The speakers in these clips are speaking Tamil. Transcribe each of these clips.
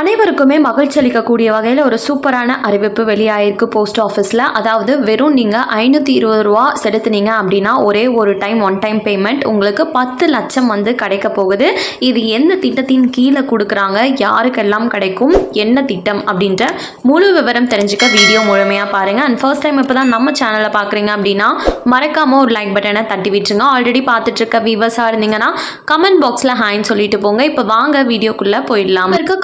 அனைவருக்குமே மகிழ்ச்சி அளிக்கக்கூடிய வகையில் ஒரு சூப்பரான அறிவிப்பு வெளியாயிருக்கு போஸ்ட் ஆஃபீஸில். அதாவது வெறும் நீங்கள் ஐநூற்றி இருபது ரூபா செலுத்துனீங்க அப்படின்னா ஒரே ஒரு டைம் ஒன் டைம் பேமெண்ட் உங்களுக்கு பத்து லட்சம் வந்து கிடைக்க போகுது. இது எந்த திட்டத்தின் கீழே கொடுக்குறாங்க? யாருக்கெல்லாம் கிடைக்கும்? என்ன திட்டம்? அப்படின்ற முழு விவரம் தெரிஞ்சுக்க வீடியோ முழுமையாக பாருங்கள் அண்ட் ஃபர்ஸ்ட் டைம் இப்போ தான் நம்ம சேனலை பார்க்குறீங்க அப்படின்னா மறக்காமல் ஒரு லைக் பட்டனை தட்டி விட்டுருங்க. ஆல்ரெடி பார்த்துட்டு இருக்க வியூவர்ஸாக இருந்தீங்கன்னா கமெண்ட் பாக்ஸில் ஹாய்ன்னு சொல்லிட்டு போங்க. இப்போ வாங்க வீடியோக்குள்ளே போயிடலாம். இருக்க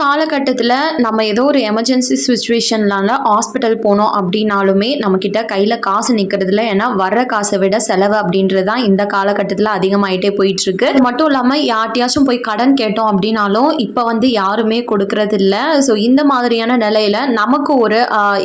காலகட்டத்தில் நம்ம ஏதோ ஒரு எமர்ஜென்சி சுச்சுவேஷன்லால ஹாஸ்பிட்டல் போனோம் அப்படின்னாலுமே நம்மக்கிட்ட கையில் காசு நிற்கிறதுல ஏன்னா வர்ற காசை விட செலவு அப்படின்றது தான் இந்த காலகட்டத்தில் அதிகமாயிட்டே போயிட்டு இருக்கு அது மட்டும் இல்லாமல் யார்ட்டையாச்சும் போய் கடன் கேட்டோம் அப்படின்னாலும் இப்போ வந்து யாருமே கொடுக்கறது இல்லை ஸோ இந்த மாதிரியான நிலையில நமக்கு ஒரு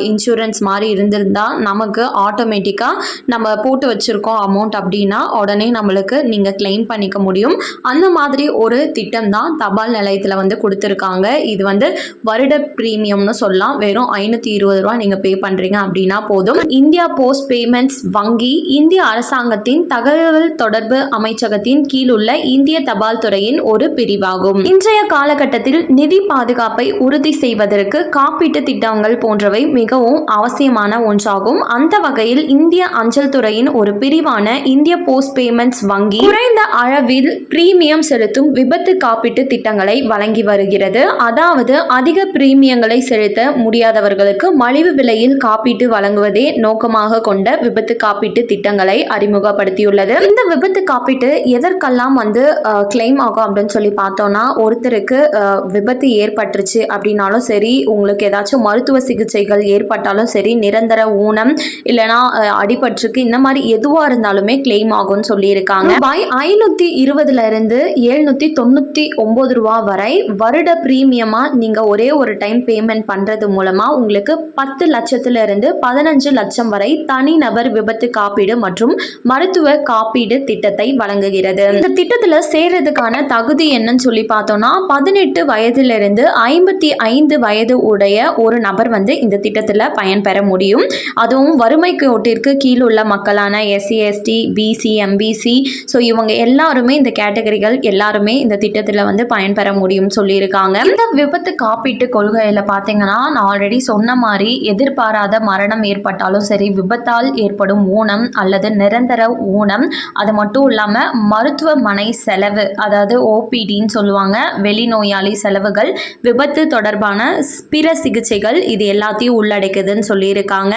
இன்சூரன்ஸ் மாதிரி இருந்திருந்தா நமக்கு ஆட்டோமேட்டிக்காக நம்ம போட்டு வச்சிருக்கோம் அமௌண்ட் அப்படின்னா உடனே நம்மளுக்கு நீங்கள் கிளைம் பண்ணிக்க முடியும். அந்த மாதிரி ஒரு திட்டம் தான் தபால் நிலையத்தில் வந்து கொடுத்துருக்காங்க. இது வந்து வருட ப்ரீமியம்னு சொல்லலாம். வெறும் ஐநூற்றி இருபது ரூபா நீங்கள் பே பண்ணுறீங்க அப்படின்னா போதும். இந்தியா போஸ்ட் பேமெண்ட்ஸ் வங்கி இந்திய அரசாங்கத்தின் தகவல் தொடர்பு அமைச்சகத்தின் கீழ் உள்ள இந்திய தபால் துறையின் ஒரு பிரிவாகும். இன்றைய காலகட்டத்தில் நிதி பாதுகாப்பை உறுதி செய்வதற்கு காப்பீட்டு திட்டங்கள் போன்றவை மிகவும் அவசியமான ஒன்றாகும். அந்த வகையில் இந்திய அஞ்சல் துறையின் ஒரு பிரிவான இந்திய போஸ்ட் பேமெண்ட்ஸ் வங்கி குறைந்த அளவில் பிரீமியம் செலுத்தும் விபத்து காப்பீட்டு திட்டங்களை வழங்கி வருகிறது. அதாவது அதிக பிரீமியங்களை செலுத்த முடியாதவர்களுக்கு மலிவு விலையில் காப்பீட்டு வழங்குவதே நோக்கமாக கொண்ட விபத்து காப்பீட்டு திட்டங்களை அறிமுகப்படுத்தியுள்ளது. இந்த விபத்து காப்பீட்டு எதற்கெல்லாம் வந்து கிளைம் ஆகும் அப்படின்னு சொல்லி பார்த்தோம்னா ஒருத்தருக்கு விபத்து ஏற்பட்டுருச்சு அப்படின்னாலும் சரி உங்களுக்கு ஏதாச்சும் மருத்துவ சிகிச்சைகள் ஏற்பட்டாலும் சரி நிரந்தர ஊனம் இல்லைனா அடிபட்டுருக்கு அடிபட்டிருக்கு இந்த மாதிரி எதுவாக இருந்தாலுமே கிளைம் ஆகும்னு சொல்லியிருக்காங்க. ரூபாய் ஐநூற்றி இருபதுல இருந்து எழுநூற்றி தொண்ணூற்றி ஒம்பது ரூபா வரை வருட ப்ரீமியமாக நீங்கள் ஒரே ஒரு டைம் பேமெண்ட் பண்ணுறது மூலமாக உங்களுக்கு பத்து லட்சத்திலிருந்து பதினஞ்சு லட்சம் வரை தனிநபர் விபத்து காப்பீடு மற்றும் மருத்துவ காப்பீடு திட்டத்தை வழங்குகிறது. இந்த திட்டத்தில் சேர்றதுக்கான தகுதி என்னன்னு சொல்லி பார்த்தோம்னா பதினெட்டு வயதிலிருந்து ஐம்பத்தி ஐந்து வயது உடைய ஒரு நபர் வந்து இந்த திட்டத்தில் பயன்பெற முடியும். அதுவும் வறுமை கோட்டிற்கு கீழ் உள்ள மக்களான SC ST BC MBC so இவங்க எல்லாருமே இந்த கேட்டகரிகள் எல்லாருமே இந்த திட்டத்தில் வந்து பயன்பெற முடியும்னு சொல்லியிருக்காங்க. இந்த விபத்து காப்பீட்டு கொள்கையில் பார்த்தீங்கன்னா நான் ஆல்ரெடி சொன்ன மாதிரி எதிர்பாராத மரணம் ஏற்பட்டாலும் சரி விபத்தால் ஏற்படும் ஊனம் அல்லது நிரந்தர ஊனம் அது மட்டும் இல்லாமல் மருத்துவமனை செலவு அதாவது ஓபிடின்னு சொல்லுவாங்க வெளிநோயாளி செலவுகள் விபத்து தொடர்பான பிற சிகிச்சைகள் இது எல்லாத்தையும் உள்ளடக்குதுன்னு சொல்லியிருக்காங்க.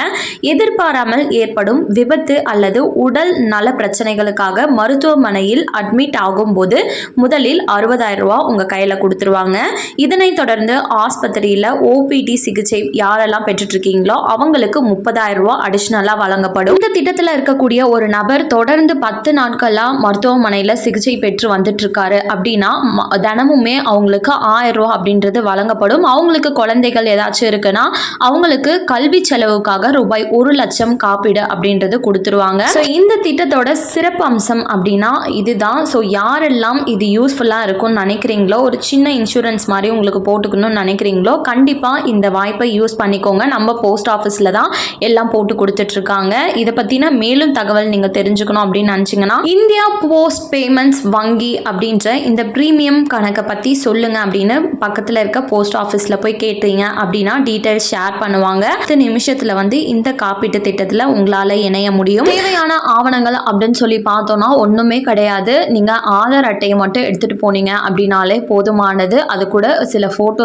எதிர்பாராமல் ஏற்படும் விபத்து அல்லது உடல் நல பிரச்சனைகளுக்காக மருத்துவமனையில் அட்மிட் ஆகும்போது முதலில் அறுபதாயிரம் ரூபா உங்கள் கையில் கொடுத்துருவாங்க. இதனைத் தொடர்ந்து வந்து ஆஸ்பத்திரியில் ஓபிடி சிகிச்சை யாரெல்லாம் பெற்றுட்டு இருக்கீங்களோ அவங்களுக்கு முப்பதாயிரம் ரூபா அடிஷ்னலாக வழங்கப்படும். இந்த திட்டத்தில் இருக்கக்கூடிய ஒரு நபர் தொடர்ந்து பத்து நாட்களாக மருத்துவமனையில் சிகிச்சை பெற்று வந்துட்டு இருக்காரு அப்படின்னா ம- தினமுமே அவங்களுக்கு ஆயிரம் ரூபா அப்படின்றது வழங்கப்படும். அவங்களுக்கு குழந்தைகள் ஏதாச்சும் இருக்குன்னா அவங்களுக்கு கல்வி செலவுக்காக ரூபாய் ஒரு லட்சம் காப்பீடு அப்படின்றது கொடுத்துருவாங்க. ஸோ இந்த திட்டத்தோட சிறப்பு அம்சம் அப்படின்னா இதுதான். ஸோ யாரெல்லாம் இது யூஸ்ஃபுல்லாக இருக்கும்னு நினைக்கிறீங்களோ ஒரு சின்ன இன்சூரன்ஸ் மாதிரி உங்களுக்கு கொடுக்கணும்னு நினைக்கிறீங்களோ கண்டிப்பாக இந்த வாய்ப்பை யூஸ் பண்ணிக்கோங்க. நம்ம போஸ்ட் ஆஃபீஸில் தான் எல்லாம் போட்டு கொடுத்துட்ருக்காங்க. இதை பற்றின மேலும் தகவல் நீங்கள் தெரிஞ்சுக்கணும் அப்படின்னு நினச்சிங்கன்னா இந்தியா போஸ்ட் பேமெண்ட்ஸ் வங்கி அப்படின்ற இந்த ப்ரீமியம் கணக்கை பற்றி சொல்லுங்கள் அப்படின்னு பக்கத்தில் இருக்க போஸ்ட் ஆஃபீஸில் போய் கேட்டீங்க அப்படின்னா டீட்டெயில்ஸ் ஷேர் பண்ணுவாங்க. பத்து நிமிஷத்தில் வந்து இந்த காப்பீட்டு திட்டத்தில் உங்களால் இணைய முடியும். தேவையான ஆவணங்கள் அப்படின்னு சொல்லி பார்த்தோம்னா ஒன்றுமே கிடையாது. நீங்கள் ஆதார் அட்டையை மட்டும் எடுத்துகிட்டு போனீங்க அப்படின்னாலே போதுமானது. அது கூட சில ஃபோட்டோ